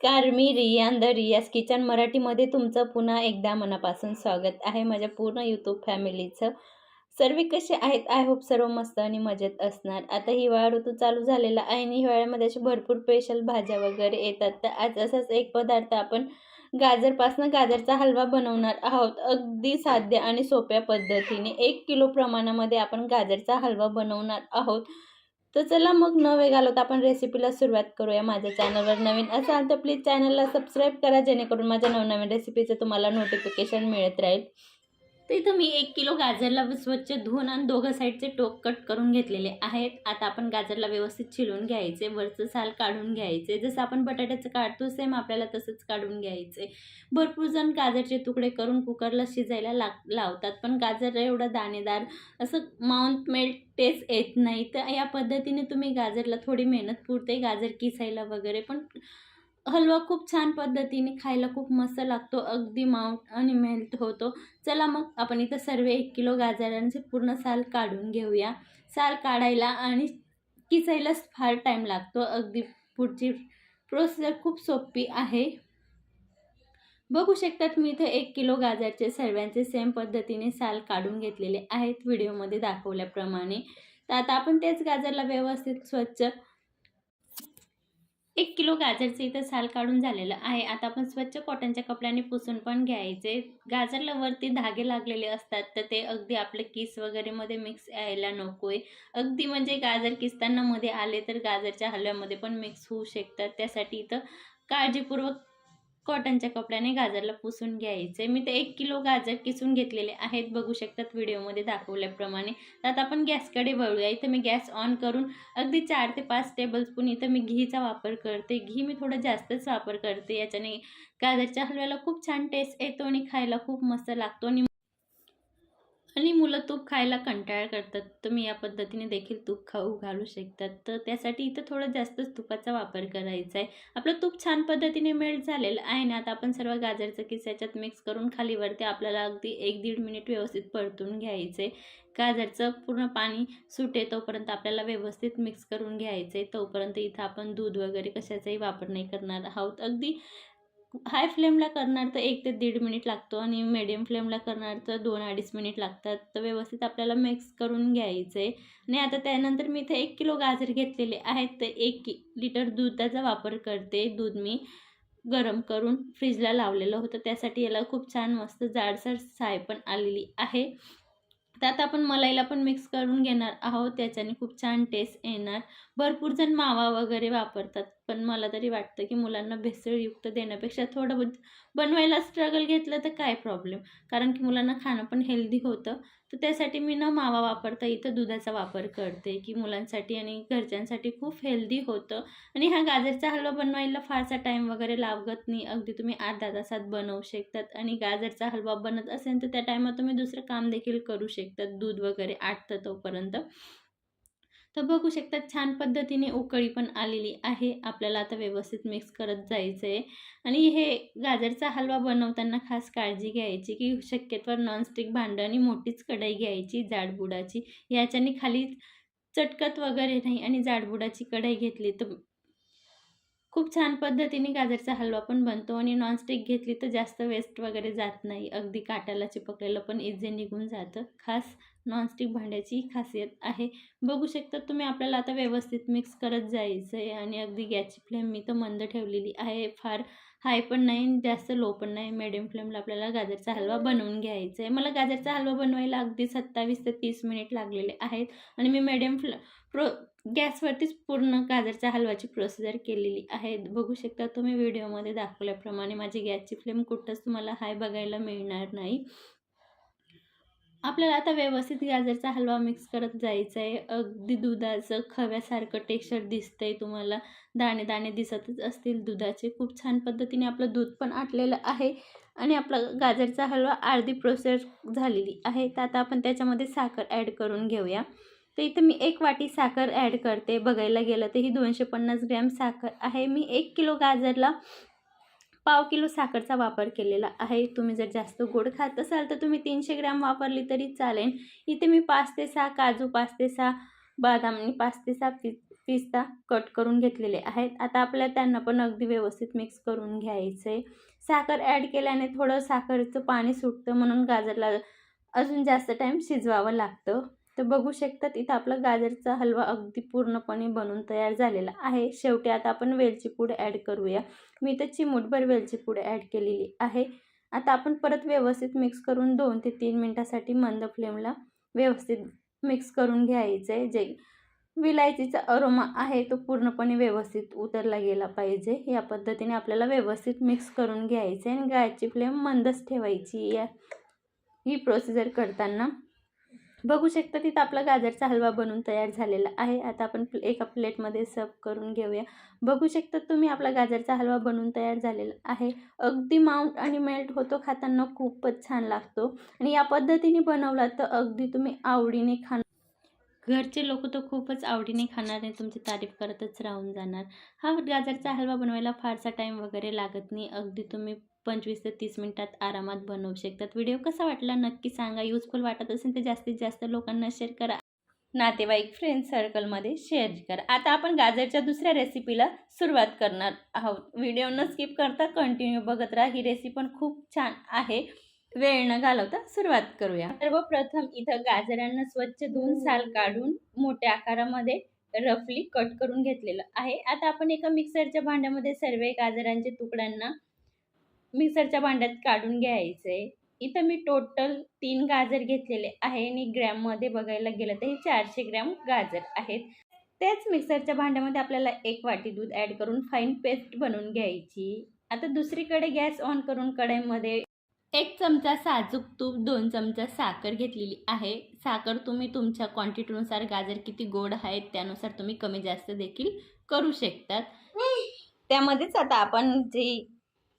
नमस्कार मी Riyan the Riyaz kitchen मराठीमध्ये तुमचं पुन्हा एकदा मनापासून स्वागत आहे माझ्या पूर्ण यूट्यूब फॅमिलीचं. सर्व कसे आहेत? आय होप सर्व मस्त आणि मजेत असणार. आता हिवाळा ऋतू चालू झालेला आहे आणि हिवाळ्यामध्ये असे भरपूर स्पेशल भाज्या वगैरे येतात. तर आज असाच एक पदार्थ आपण गाजरपासनं गाजरचा हलवा बनवणार आहोत. अगदी साध्य आणि सोप्या पद्धतीने एक किलो प्रमाणामध्ये आपण गाजरचा हलवा बनवणार आहोत. तर चला मग न वेळ घालवता आपण रेसिपीला सुरुवात करूया. माझ्या चॅनलवर नवीन असाल तर प्लीज चॅनलला सबस्क्राईब करा जेणेकरून माझ्या नवनवीन रेसिपीचं तुम्हाला नोटिफिकेशन मिळत राहील. तर इथं मी एक किलो गाजरला स्वच्छ धुवून आणि दोघं साईडचे टोक कट करून घेतलेले आहेत. आता आपण गाजरला व्यवस्थित चिरून घ्यायचे वरचं साल काढून घ्यायचे. जसं आपण बटाट्याचं काढतो सेम आपल्याला तसंच काढून घ्यायचे. भरपूर जण गाजरचे तुकडे करून कुकरला शिजायला लाग लावतात पण गाजर एवढं दाणेदार असं माउंट मेल्ट टेस्ट येत नाही. तर या पद्धतीने तुम्ही गाजरला थोडी मेहनत पुरते गाजर किसायला वगैरे पण हलवा खूप छान पद्धतीने खायला खूप मस्त लागतो. अगदी माउंट आणि मेल्ट होतो. चला मग आपण इथं सर्व एक किलो गाजरांचे पूर्ण साल काढून घेऊया. साल काढायला आणि किसायलाच फार टाईम लागतो. अगदी पुढची प्रोसेसर खूप सोपी आहे. बघू शकतात मी इथं एक किलो गाजरचे सर्वांचे सेम पद्धतीने साल काढून घेतलेले आहेत. व्हिडिओमध्ये दाखवल्याप्रमाणे. तर आता आपण तेच गाजरला व्यवस्थित स्वच्छ एक किलो गाजरचं इथं साल काढून झालेलं आहे. आता आपण स्वच्छ कॉटनच्या कपड्याने पुसून पण घ्यायचे. गाजरला वरती धागे लागलेले असतात तर ते अगदी आपले किस वगैरेमध्ये मिक्स यायला नको आहे अगदी म्हणजे गाजर किसताना मध्ये आले तर गाजरच्या हलव्यामध्ये पण मिक्स होऊ शकतात. त्यासाठी इथं काळजीपूर्वक कॉटनच्या कपड्याने गाजरला पुसून घ्यायचे. मी ते एक किलो गाजर किसून घेतलेले आहेत. बघू शकतात व्हिडिओमध्ये दाखवल्याप्रमाणे. तर आता आपण गॅसकडे वळूया. इथं मी गॅस ऑन करून अगदी चार ते पाच टेबलस्पून इथं मी घीचा वापर करते. घी मी थोडं जास्तच वापर करते. याच्याने गाजरच्या हलव्याला खूप छान टेस्ट येतो आणि खायला खूप मस्त लागतो आणि आणि मुलं तूप खायला कंटाळ करतात. तुम्ही या पद्धतीने देखील तूप खाऊ घालू शकतात. तर त्यासाठी इथं थोडं जास्तच तुपाचा वापर करायचा आहे. आपलं तूप छान पद्धतीने मेल्ट झालेलं आहे ना आता आपण सर्व गाजरचं किस याच्यात मिक्स करून खालीवरती आपल्याला अगदी एक दीड मिनिट व्यवस्थित परतून घ्यायचं गाजरचं पूर्ण पाणी सुटे तोपर्यंत आपल्याला व्यवस्थित मिक्स करून घ्यायचं आहे तोपर्यंत इथं आपण दूध वगैरे कशाचाही वापर नाही करणार आहोत. अगदी हाय फ्लेमला करणार तर एक ते दीड मिनिट लागतो आणि मिडियम फ्लेमला करणार तर दोन अडीच मिनिट लागतात. तर व्यवस्थित आपल्याला मिक्स करून घ्यायचं. आहे आणि आता त्यानंतर मी इथे एक किलो गाजर घेतलेले आहेत. तर एक कि लिटर दुधाचा वापर करते. दूध मी गरम करून फ्रीजला लावलेलं होतं. त्यासाठी याला खूप छान मस्त जाडसर साय पण आलेली आहे. त्यात आपण मलाईला पण मिक्स करून घेणार आहोत. त्याच्याने खूप छान टेस्ट येणार. भरपूर जण मावा वगैरे वापरतात. पण मला तरी वाटतं की मुलांना भेसळयुक्त देण्यापेक्षा थोडं बनवायला स्ट्रगल घेतलं तर काय प्रॉब्लेम कारण की मुलांना खाणं पण हेल्दी होतं. तर त्यासाठी मी न मावा वापरता इथं दुधाचा वापर करते की मुलांसाठी आणि घरच्यांसाठी खूप हेल्दी होतं. आणि हा गाजरचा हलवा बनवायला फारसा टाईम वगैरे लागत नाही. अगदी तुम्ही आठ दहा तासात बनवू शकतात. आणि गाजरचा हलवा बनत असेल तर त्या टायमात तुम्ही दुसरं काम देखील करू शकतात. दूध वगैरे आटतं तोपर्यंत. तर बघू शकतात छान पद्धतीने उकळी पण आलेली आहे. आपल्याला आता व्यवस्थित मिक्स करत जायचं आहे आणि हे गाजरचा हलवा बनवताना खास काळजी घ्यायची की शक्यतोवर नॉनस्टिक भांडं आणि मोठीच कढई घ्यायची जाडबुडाची. याच्याने खाली चटकत वगैरे नाही आणि जाडबुडाची कढई घेतली तर खूप छान पद्धतीने गाजरचा हलवा पण बनतो आणि नॉनस्टिक घेतली तर जास्त वेस्ट वगैरे जात नाही. अगदी काट्याला चिपकलेलं पण इझी निघून जातं. खास नॉनस्टिक भांड्याची खासियत आहे. बघू शकता तुम्ही आपल्याला आता व्यवस्थित मिक्स करत जायचं आहे आणि अगदी गॅसची फ्लेम मी तर मंद ठेवलेली आहे. फार हाय पण नाही जास्त लो पण नाही. मिडियम फ्लेमला आपल्याला गाजरचा हलवा बनवून घ्यायचा आहे मला गाजरचा हलवा बनवायला अगदी सत्तावीस ते तीस मिनिट लागलेले आहेत आणि मी मिडियम फ्ल प्रो गॅसवरतीच पूर्ण गाजरच्या हलवाची प्रोसिजर केलेली आहे. बघू शकता तुम्ही व्हिडिओमध्ये दाखवल्याप्रमाणे माझी गॅसची फ्लेम कुठंच तुम्हाला हाय बघायला मिळणार नाही. आपल्याला आता व्यवस्थित गाजरचा हलवा मिक्स करत जायचं आहे अगदी दुधाचं खव्यासारखं टेक्स्चर दिसतंय तुम्हाला. दाणे दाणे दिसतच असतील दुधाचे. खूप छान पद्धतीने आपलं दूध पण आटलेलं आहे आणि आपला गाजरचा हलवा अर्धी प्रोसेस झालेली आहे. तर आता आपण त्याच्यामध्ये साखर ॲड करून घेऊया. तर इथं मी एक वाटी साखर ॲड करते. बघायला गेलं तर ही दोनशे पन्नास ग्रॅम साखर आहे. मी एक किलो गाजरला पाव किलो साखरचा वापर केलेला आहे. तुम्ही जर जास्त गोड खात असाल तर तुम्ही तीनशे ग्रॅम वापरली तरी चालेल. इथे मी पाच ते सहा काजू पाच ते सहा बदाम आणि पाच ते सहा पि पिस्ता कट करून घेतलेले आहेत. आता आपल्याला त्यांना पण अगदी व्यवस्थित मिक्स करून घ्यायचं आहे साखर ॲड केल्याने थोडं साखरेचं पाणी सुटतं म्हणून गाजरला अजून जास्त टाईम शिजवावं लागतं. तर बघू शकतात इथं आपला गाजरचा हलवा अगदी पूर्णपणे बनून तयार झालेला आहे. शेवटी आता आपण वेलची पूड ॲड करूया. मी इथं चिमूटभर वेलची पूड ॲड केलेली आहे. आता आपण परत व्यवस्थित मिक्स करून दोन ते तीन मिनटासाठी मंद फ्लेमला व्यवस्थित मिक्स करून घ्यायचं आहे जे विलायचीचा अरोमा आहे तो पूर्णपणे व्यवस्थित उतरला गेला पाहिजे. या पद्धतीने आपल्याला व्यवस्थित मिक्स करून घ्यायचं आहे आणि गॅसची फ्लेम मंदच ठेवायची या ही प्रोसिजर करताना. बघू शकता तिथं आपला गाजरचा हलवा बनून तयार झालेला आहे. आता आपण एका प्लेटमध्ये सर्व करून घेऊया. बघू शकता तुम्ही आपला गाजरचा हलवा बनून तयार झालेला आहे. अगदी माउंट आणि मेल्ट होतो खाताना खूपच छान लागतो. आणि या पद्धतीने बनवला तर अगदी तुम्ही आवडीने खा घरचे लोक तर खूपच आवडीने खाणार आणि तुमची तारीफ करतच राहून जाणार. हा गाजरचा हलवा बनवायला फारसा टाईम वगैरे लागत नाही. अगदी तुम्ही पंचवीस ते तीस मिनटात आरामात बनवू शकतात. व्हिडिओ कसा वाटला नक्की सांगा. युजफुल वाटत असेल तर जास्तीत जास्त लोकांना शेअर करा. नातेवाईक फ्रेंड सर्कलमध्ये शेअर करा. आता आपण गाजरच्या दुसऱ्या रेसिपीला सुरुवात करणार आहोत. व्हिडिओ न स्किप करता कंटिन्यू बघत राहा. ही रेसिपी पण खूप छान आहे. वेळ न घालवता सुरुवात करूया. सर्वप्रथम इथं गाजरांना स्वच्छ धुवून साल काढून मोठ्या आकारामध्ये रफली कट करून घेतलेलं आहे. आता आपण एका मिक्सरच्या भांड्यामध्ये सर्व गाजरांच्या तुकड्यांना मिक्सरच्या भांड्यात काढून घ्यायचे. इथं मी टोटल तीन गाजर घेतलेले आहे आणि ग्रॅममध्ये बघायला गेलं तर हे चारशे ग्रॅम गाजर आहेत. तेच मिक्सरच्या भांड्यामध्ये आपल्याला एक वाटी दूध ॲड करून फाईन पेस्ट बनवून घ्यायची. आता दुसरीकडे गॅस ऑन करून कढईमध्ये एक चमचा साजूक तूप दोन चमचा साखर घेतलेली आहे. साखर तुम्ही तुमच्या क्वांटिटीनुसार गाजर किती गोड आहेत त्यानुसार तुम्ही कमी जास्त देखील करू शकतात. त्यामध्येच आता आपण जी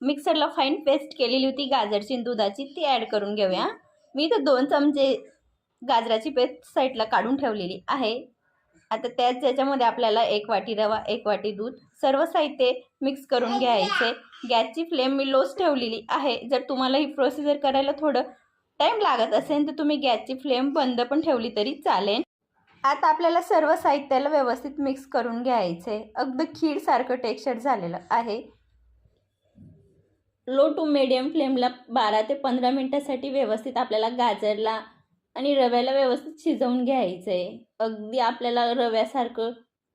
मिक्सरला फाईन पेस्ट केलेली होती गाजरची दुधाची ती ॲड करून घेऊया. मी तर दोन चमचे गाजराची पेस्ट साईडला काढून ठेवलेली आहे. आता त्याच याच्यामध्ये आपल्याला एक वाटी रवा एक वाटी दूध सर्व साहित्य मिक्स करून घ्यायचे. गॅसची फ्लेम मी लोच ठेवलेली आहे. जर तुम्हाला ही प्रोसिजर करायला थोडं टाईम लागत असेल तर तुम्ही गॅसची फ्लेम बंद पण ठेवली तरी चालेल. आता आपल्याला सर्व साहित्याला व्यवस्थित मिक्स करून घ्यायचे. अगदी खीरसारखं टेक्स्चर झालेलं आहे. लो टू मिडियम फ्लेमला बारा ते पंधरा मिनटासाठी व्यवस्थित आपल्याला गाजरला आणि रव्याला व्यवस्थित शिजवून घ्यायचं आहे अगदी आपल्याला रव्यासारखं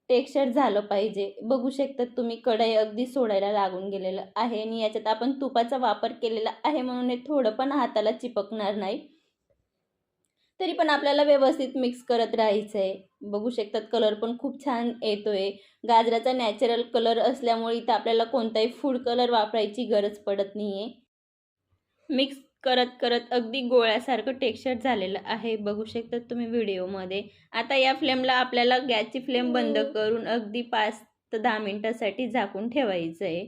टेक्स्चर झालं पाहिजे. बघू शकतात तुम्ही कढई अगदी सोडायला लागून गेलेलं आहे आणि याच्यात आपण तुपाचा वापर केलेला आहे म्हणून हे थोडं पण हाताला चिपकणार नाही. तरी पण आपल्याला व्यवस्थित मिक्स करत राहायचं आहे बघू शकतात कलर पण खूप छान येतोय. गाजराचा नॅचरल कलर असल्यामुळे इथं आपल्याला कोणताही फूड कलर वापरायची गरज पडत नाही आहे मिक्स करत करत अगदी गोळ्यासारखं टेक्स्चर झालेलं आहे. बघू शकतात तुम्ही व्हिडिओमध्ये. आता या फ्लेमला आपल्याला गॅसची फ्लेम बंद करून अगदी पाच ते दहा मिनटासाठी झाकून ठेवायचं आहे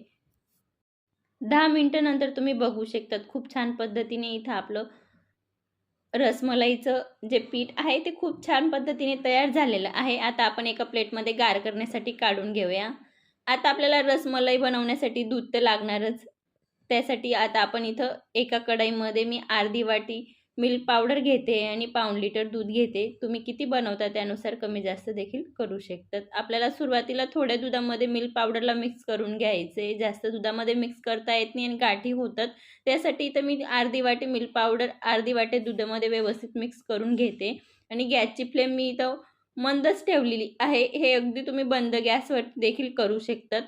दहा मिनटानंतर तुम्ही बघू शकतात. खूप छान पद्धतीने इथं आपलं रसमलाईचं जे पीठ आहे ते खूप छान पद्धतीने तयार झालेलं आहे. आता आपण एका प्लेटमध्ये गार करण्यासाठी काढून घेऊया. आता आपल्याला रसमलाई बनवण्यासाठी दूध तर लागणारच. त्यासाठी आता आपण इथं एका कढईमध्ये मी अर्धी वाटी मिल्क पावडर घेते आणि पाऊण लिटर दूध घेते. तुम्ही किती बनवता त्यानुसार कमी जास्त देखील करू शकतात. आपल्याला सुरुवातीला थोड्या दुधामध्ये मिल्क पावडरला मिक्स करून घ्यायचे. जास्त दुधामध्ये मिक्स करता येत नाही आणि गाठी होतात. त्यासाठी इथं मी अर्धी वाटी मिल्क पावडर अर्धी वाटी दुधामध्ये व्यवस्थित मिक्स करून घेते. आणि गॅसची फ्लेम मी इथं मंदच ठेवलेली आहे. हे अगदी तुम्ही बंद गॅसवर देखील करू शकतात.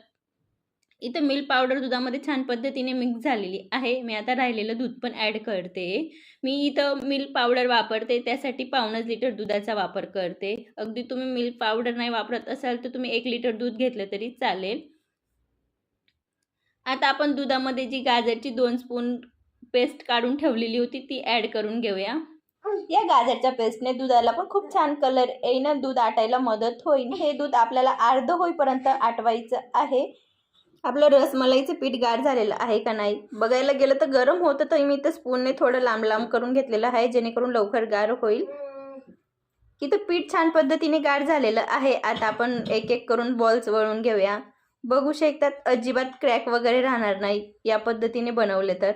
इथं मिल्क पावडर दुधामध्ये छान पद्धतीने मिक्स झालेली आहे. मी आता राहिलेलं दूध पण ॲड करते. मी इथं मिल्क पावडर वापरते त्यासाठी पावणच लिटर दुधाचा वापर करते. अगदी तुम्ही मिल्क पावडर नाही वापरत असाल तर तुम्ही एक लिटर दूध घेतलं तरी चालेल. आता आपण दुधामध्ये जी गाजरची दोन स्पून पेस्ट काढून ठेवलेली होती ती ॲड करून घेऊया. या गाजरच्या पेस्टने दुधाला पण खूप छान कलर येईन. दूध आटायला मदत होईल हे दूध आपल्याला अर्ध होईपर्यंत आटवायचं आहे. आपलं रसमलाईचं पीठ गार झालेलं आहे का नाही? बघायला गेलं तर गरम होतं तर मी तर स्पूनने थोडं लांब लांब करून घेतलेलं आहे जेणेकरून लवकर गार होईल. इथं पीठ छान पद्धतीने गार झालेलं आहे. आता आपण एक एक करून बॉल्स वळून घेऊया. बघू शकतात अजिबात क्रॅक वगैरे राहणार नाही या पद्धतीने बनवले तर.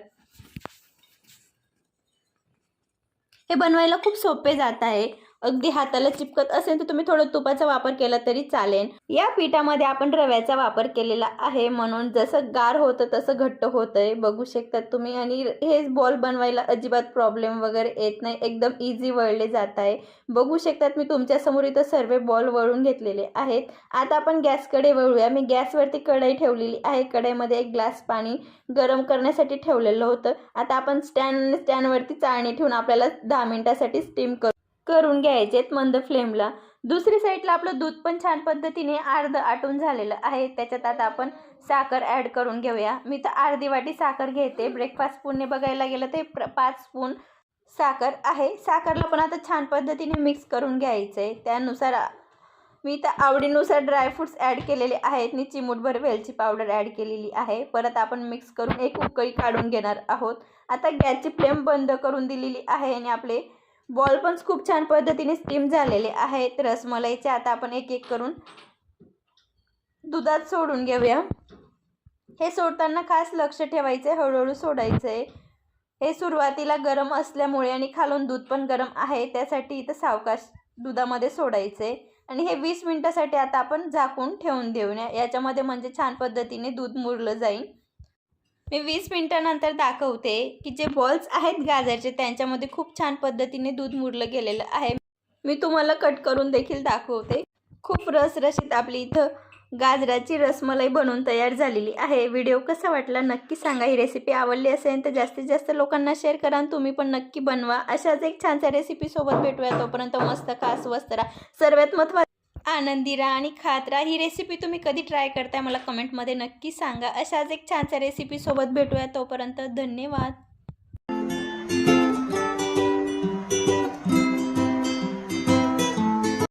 हे बनवायला खूप सोपे जात आहे. अगदी हाताला चिपकत असेल तर तुम्ही थोडं तुपाचा वापर केला तरी चालेल. या पिठामध्ये आपण रव्याचा वापर केलेला आहे. म्हणून जसं गार होतं तसं घट्ट होतंय. बघू शकतात तुम्ही. आणि हे बॉल बनवायला अजिबात प्रॉब्लेम वगैरे येत नाही. एकदम इझी वळले जात आहे. बघू शकतात मी तुमच्यासमोर इथं सर्व बॉल वळून घेतलेले आहेत. आता आपण गॅसकडे वळूया. मी गॅसवरती कढई ठेवलेली आहे. कढईमध्ये एक ग्लास पाणी गरम करण्यासाठी ठेवलेलं होतं. आता आपण स्टँड स्टँडवरती चाळणी ठेवून आपल्याला दहा मिनिटासाठी स्टीम कर. करून घ्यायचे आहेत मंद फ्लेमला. दुसरी साईडला आपलं दूध पण छान पद्धतीने अर्ध आटून झालेलं आहे. त्याच्यात आता आपण साखर ॲड करून घेऊया. मी तर अर्धी वाटी साखर घेते. ब्रेकफास्ट स्पूनने बघायला गेलं ते प्र पाच स्पून साखर आहे. साखरला पण आता छान पद्धतीने मिक्स करून घ्यायचं आहे त्यानुसार मी तर आवडीनुसार ड्रायफ्रूट्स ॲड केलेले आहेत. आणि चिमूटभर वेलची पावडर ॲड केलेली आहे. परत आपण मिक्स करून एक उकळी काढून घेणार आहोत. आता गॅसची फ्लेम बंद करून दिलेली आहे आणि आपले बॉल पण खूप छान पद्धतीने स्टीम झालेले आहेत. रसमलाईचे आता आपण एक एक करून दुधात सोडून घेऊया. हे सोडताना खास लक्ष ठेवायचं आहे हळूहळू सोडायचं आहे हे सुरुवातीला गरम असल्यामुळे आणि खालून दूध पण गरम आहे त्यासाठी इथं सावकाश दुधामध्ये सोडायचं आहे आणि हे वीस मिनटासाठी आता आपण झाकून ठेवून देऊया. याच्यामध्ये म्हणजे छान पद्धतीने दूध मुरलं जाईल. मी वीस मिनटानंतर दाखवते की जे बॉल्स आहेत गाजरचे त्यांच्यामध्ये खूप छान पद्धतीने दूध मुरलं गेलेलं आहे. मी तुम्हाला कट करून देखील दाखवते. खूप रसरशीत आपली इथं गाजराची रसमलाई बनवून तयार झालेली आहे. व्हिडिओ कसा वाटला नक्की सांगा. ही रेसिपी आवडली असेल तर जास्तीत जास्त लोकांना शेअर करा आणि तुम्ही पण नक्की बनवा. अशाच एक छानशा रेसिपीसोबत भेटूया. तोपर्यंत मस्त का स्वस्त राहा सर्वात महत्त्वाचं आनंदी राहा आणि खात राहा ही रेसिपी तुम्ही कधी ट्राय करताय? मला कमेंटमध्ये नक्की सांगा. अशाच एक छानशा रेसिपीसोबत भेटूया. तोपर्यंत धन्यवाद.